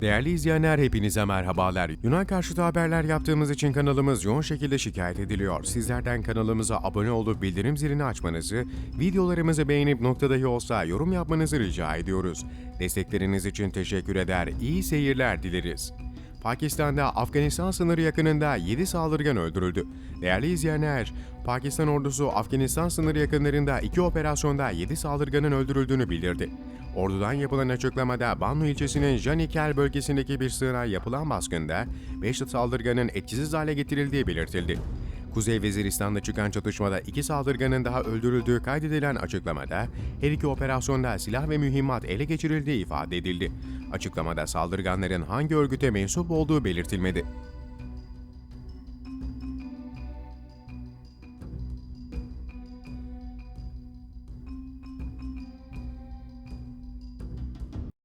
Değerli izleyenler hepinize merhabalar. Yunan karşıtı haberler yaptığımız için kanalımız yoğun şekilde şikayet ediliyor. Sizlerden kanalımıza abone olup bildirim zilini açmanızı, videolarımızı beğenip noktadahi olsa yorum yapmanızı rica ediyoruz. Destekleriniz için teşekkür eder, iyi seyirler dileriz. Pakistan'da Afganistan sınırı yakınında 7 saldırgan öldürüldü. Değerli izleyenler, Pakistan ordusu Afganistan sınırı yakınlarında iki operasyonda 7 saldırganın öldürüldüğünü bildirdi. Ordudan yapılan açıklamada Bannu ilçesinin Janikel bölgesindeki bir sığınağa yapılan baskında 5 saldırganın etkisiz hale getirildiği belirtildi. Kuzey Veziristan'da çıkan çatışmada iki saldırganın daha öldürüldüğü kaydedilen açıklamada her iki operasyonda silah ve mühimmat ele geçirildiği ifade edildi. Açıklamada saldırganların hangi örgüte mensup olduğu belirtilmedi.